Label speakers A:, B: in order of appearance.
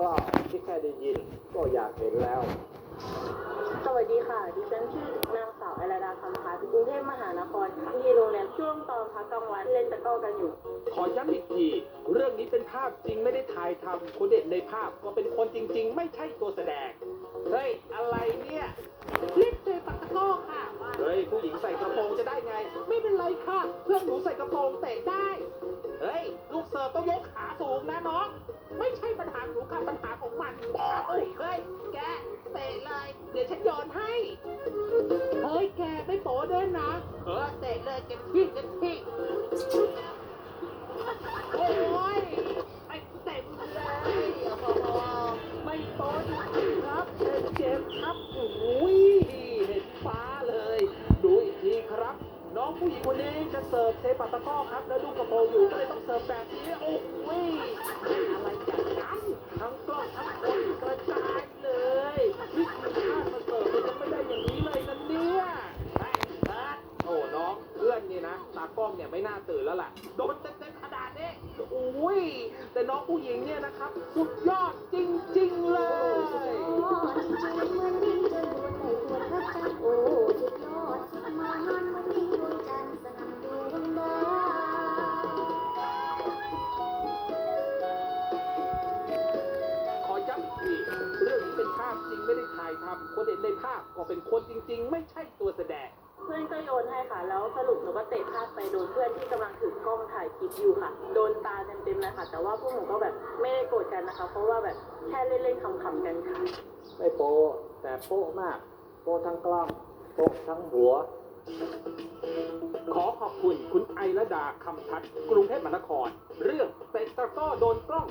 A: ก็ที่แค่ได้ยินก็อยากเห็นแล้ว
B: สวัสดีค่ะ ดิฉันชื่อนางสาวอรดาคำพัฒน์กรุงเทพมหานครที่โรงเรียนช่วงตอนพักกลางวันเล่นตะกร้อกันอยู่
C: ขอย้ำอีกที เรื่องนี้เป็นภาพจริงไม่ได้ถ่ายทำคนเด่นในภาพก็เป็นคนจริง ๆ ไม่ใช่ตัวแสดง เฮ้ย อะไรเนี่ยเล็กเจปักตะกร้อค่ะ เฮ้ย ผู้หญิงใส่กระโปรงจะได้ไง ไม่เป็นไรค่ะ เพื่อนหนูใส่กระโปรงเตะได้ ดี๋ยวฉันโยนให้เฮ้ยแกไม่โป๋ด้วยนะเออเตะเลยเก็บที่เก็บที่โอ้ยไอ้เต็มเลยโอ้โหไม่โป๊จริงครับเจ็บครับโอ้ยเห็นฟ้าเลย ดูอีกทีครับ น้องผู้หญิงคนนี้จะเสิร์ฟเซปัตตะก้อครับ แล้วลูกกระโปรงอยู่ก็เลยต้องเสิร์ฟแบบนี้โอ้ ตื่นแล้วล่ะ โดนเต็มๆขนาดนี้โอ้ย แต่น้องผู้หญิงเนี่ยนะครับ สุดยอดจริง ๆ เลย
D: โอ้จริงๆเหมือนดิ้งจนดวงใจปวดรักจังโอ้สุดยอดสุดมันเหมือนดิ้งดวงจันทร์สนั่นดวงดาว
C: ขอย้ำอีกทีเรื่องนี้เป็นภาพจริงไม่ได้ถ่ายทำคนเห็นในภาพก็เป็นคนจริง ๆ ไม่ใช่ตัวแสดง
B: พื่อนก็โยนให้ค่ะ แล้วสรุปหนูก็เตะพลาดไปโดนเพื่อนที่กำลังถือกล้องถ่ายคลิปอยู่ค่ะ โดนตาเต็มๆเลยค่ะ แต่ว่าพวกหนูก็แบบไม่ได้โกรธกันนะคะ เพราะว่าแบบแค่เล่นๆขำๆกันค่ะ
A: ไม่โปแต่โป๊ะมาก โป๊ะทั้งกล้องโป๊ะทั้งหัว
C: ขอขอบคุณคุณไอระดาคำทัศน์กรุงเทพมหานคร เรื่องเตะตะกร้อโดนกล้อง